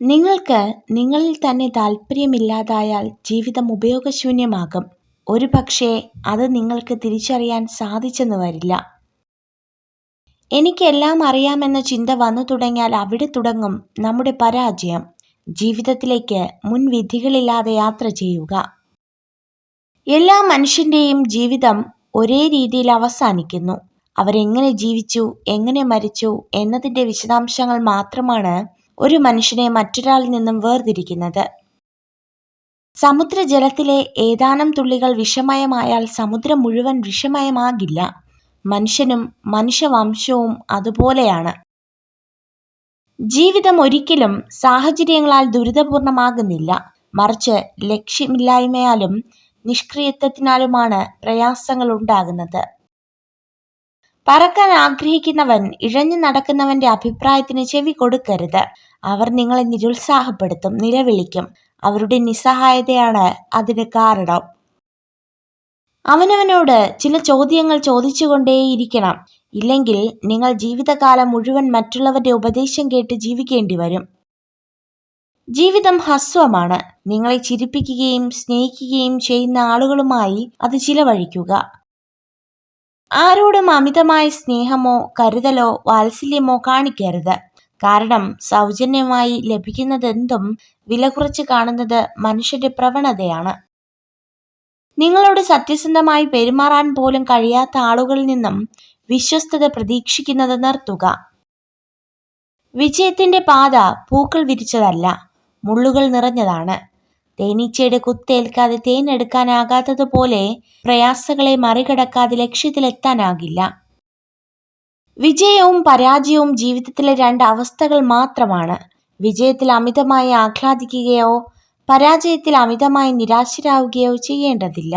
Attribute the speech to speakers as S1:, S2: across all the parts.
S1: നിങ്ങൾക്ക് നിങ്ങളിൽ തന്നെ താല്പര്യമില്ലാതായാൽ ജീവിതം ഉപയോഗശൂന്യമാകും. ഒരു പക്ഷേ അത് നിങ്ങൾക്ക് തിരിച്ചറിയാൻ സാധിച്ചെന്ന് വരില്ല. എനിക്കെല്ലാം അറിയാമെന്ന ചിന്ത വന്നു തുടങ്ങിയാൽ അവിടെ തുടങ്ങും നമ്മുടെ പരാജയം. ജീവിതത്തിലേക്ക് മുൻവിധികളില്ലാതെ യാത്ര ചെയ്യുക. എല്ലാ മനുഷ്യന്റെയും ജീവിതം ഒരേ രീതിയിൽ അവസാനിക്കുന്നു. അവരെങ്ങനെ ജീവിച്ചു എങ്ങനെ മരിച്ചു എന്നതിന്റെ വിശദാംശങ്ങൾ മാത്രമാണ് ഒരു മനുഷ്യനെ മറ്റൊരാളിൽ നിന്നും വേർതിരിക്കുന്നത്. സമുദ്രജലത്തിലെ ഏതാനും തുള്ളികൾ വിഷമയമായാൽ സമുദ്രം മുഴുവൻ വിഷമയമാകില്ല. മനുഷ്യനും മനുഷ്യവംശവും അതുപോലെയാണ്. ജീവിതം ഒരിക്കലും സാഹചര്യങ്ങളാൽ ദുരിതപൂർണമാകുന്നില്ല. മറിച്ച് ലക്ഷ്യമില്ലായ്മയാലും നിഷ്ക്രിയത്വത്തിനാലുമാണ് പ്രയാസങ്ങൾ ഉണ്ടാകുന്നത് പറക്കാൻ ആഗ്രഹിക്കുന്നവൻ ഇഴഞ്ഞു നടക്കുന്നവന്റെ അഭിപ്രായത്തിന് ചെവി കൊടുക്കരുത്. അവർ നിങ്ങളെ നിരുത്സാഹപ്പെടുത്തും നിലവിളിക്കും. അവരുടെ നിസ്സഹായതയാണ് അതിന് കാരണം. അവനവനോട് ചില ചോദ്യങ്ങൾ ചോദിച്ചുകൊണ്ടേയിരിക്കണം. ഇല്ലെങ്കിൽ നിങ്ങൾ ജീവിതകാലം മുഴുവൻ മറ്റുള്ളവരുടെ ഉപദേശം കേട്ട് ജീവിക്കേണ്ടി വരും ജീവിതം ഹസ്വമാണ് നിങ്ങളെ ചിരിപ്പിക്കുകയും സ്നേഹിക്കുകയും ചെയ്യുന്ന ആളുകളുമായി അത് ചിലവഴിക്കുക. ആരോടും അമിതമായ സ്നേഹമോ കരുതലോ വാത്സല്യമോ കാണിക്കരുത്. കാരണം സൗജന്യമായി ലഭിക്കുന്നതെന്തും വില കുറച്ച് കാണുന്നത് മനുഷ്യന്റെ പ്രവണതയാണ്. നിങ്ങളോട് സത്യസന്ധമായി പെരുമാറാൻ പോലും കഴിയാത്ത ആളുകളിൽ നിന്നും വിശ്വസ്തത പ്രതീക്ഷിക്കുന്നത് നിർത്തുക. വിജയത്തിന്റെ പാത പൂക്കൾ വിരിച്ചതല്ല മുള്ളുകൾ നിറഞ്ഞതാണ്. തേനീച്ചയുടെ കുത്തേൽക്കാതെ തേനെടുക്കാനാകാത്തതുപോലെ പ്രയാസങ്ങളെ മറികടക്കാതെ ലക്ഷ്യത്തിലെത്താനാകില്ല. വിജയവും പരാജയവും ജീവിതത്തിലെ രണ്ട് അവസ്ഥകൾ മാത്രമാണ്. വിജയത്തിൽ അമിതമായി ആഹ്ലാദിക്കുകയോ പരാജയത്തിൽ അമിതമായി നിരാശരാകുകയോ ചെയ്യേണ്ടതില്ല.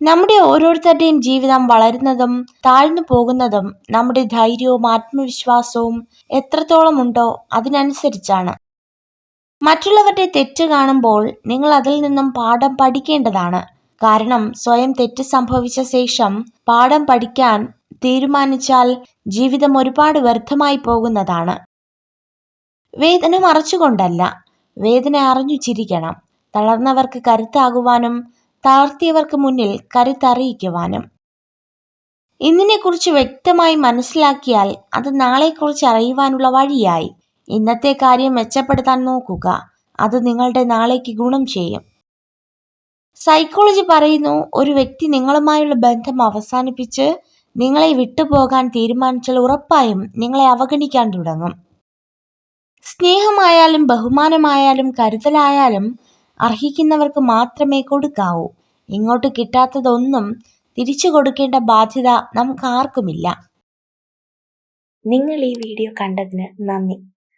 S1: നമ്മുടെ ഓരോരുത്തരുടെയും ജീവിതം വളരുന്നതും താഴ്ന്നു പോകുന്നതും നമ്മുടെ ധൈര്യവും ആത്മവിശ്വാസവും എത്രത്തോളം ഉണ്ടോ അതിനനുസരിച്ചാണ്. മറ്റുള്ളവരുടെ തെറ്റ് കാണുമ്പോൾ നിങ്ങൾ അതിൽ നിന്നും പാഠം പഠിക്കേണ്ടതാണ്. കാരണം സ്വയം തെറ്റ് സംഭവിച്ച ശേഷം പാഠം പഠിക്കാൻ തീരുമാനിച്ചാൽ ജീവിതം ഒരുപാട് വ്യർത്ഥമായി പോകുന്നതാണ്. വേദന മറച്ചുകൊണ്ടല്ല വേദന അറിഞ്ഞു ചിരിക്കണം തളർന്നവർക്ക് കരുത്താകുവാനും താഴ്ത്തിയവർക്ക് മുന്നിൽ കരുത്തറിയിക്കുവാനും. ഇന്നിനെക്കുറിച്ച് വ്യക്തമായി മനസ്സിലാക്കിയാൽ അത് നാളെക്കുറിച്ച് അറിയുവാനുള്ള വഴിയായി. ഇന്നത്തെ കാര്യം മെച്ചപ്പെടുത്താൻ നോക്കുക. അത് നിങ്ങളുടെ നാളേക്ക് ഗുണം ചെയ്യും. സൈക്കോളജി പറയുന്നു ഒരു വ്യക്തി നിങ്ങളുമായുള്ള ബന്ധം അവസാനിപ്പിച്ച് നിങ്ങളെ വിട്ടുപോകാൻ തീരുമാനിച്ചാൽ ഉറപ്പായും നിങ്ങളെ അവഗണിക്കാൻ തുടങ്ങും. സ്നേഹമായാലും ബഹുമാനമായാലും കരുതലായാലും അർഹിക്കുന്നവർക്ക് മാത്രമേ കൊടുക്കാവൂ. ഇങ്ങോട്ട് കിട്ടാത്തതൊന്നും തിരിച്ചു കൊടുക്കേണ്ട ബാധ്യത നമുക്ക് ആർക്കുമില്ല.
S2: നിങ്ങൾ ഈ വീഡിയോ കണ്ടതിന് നന്ദി.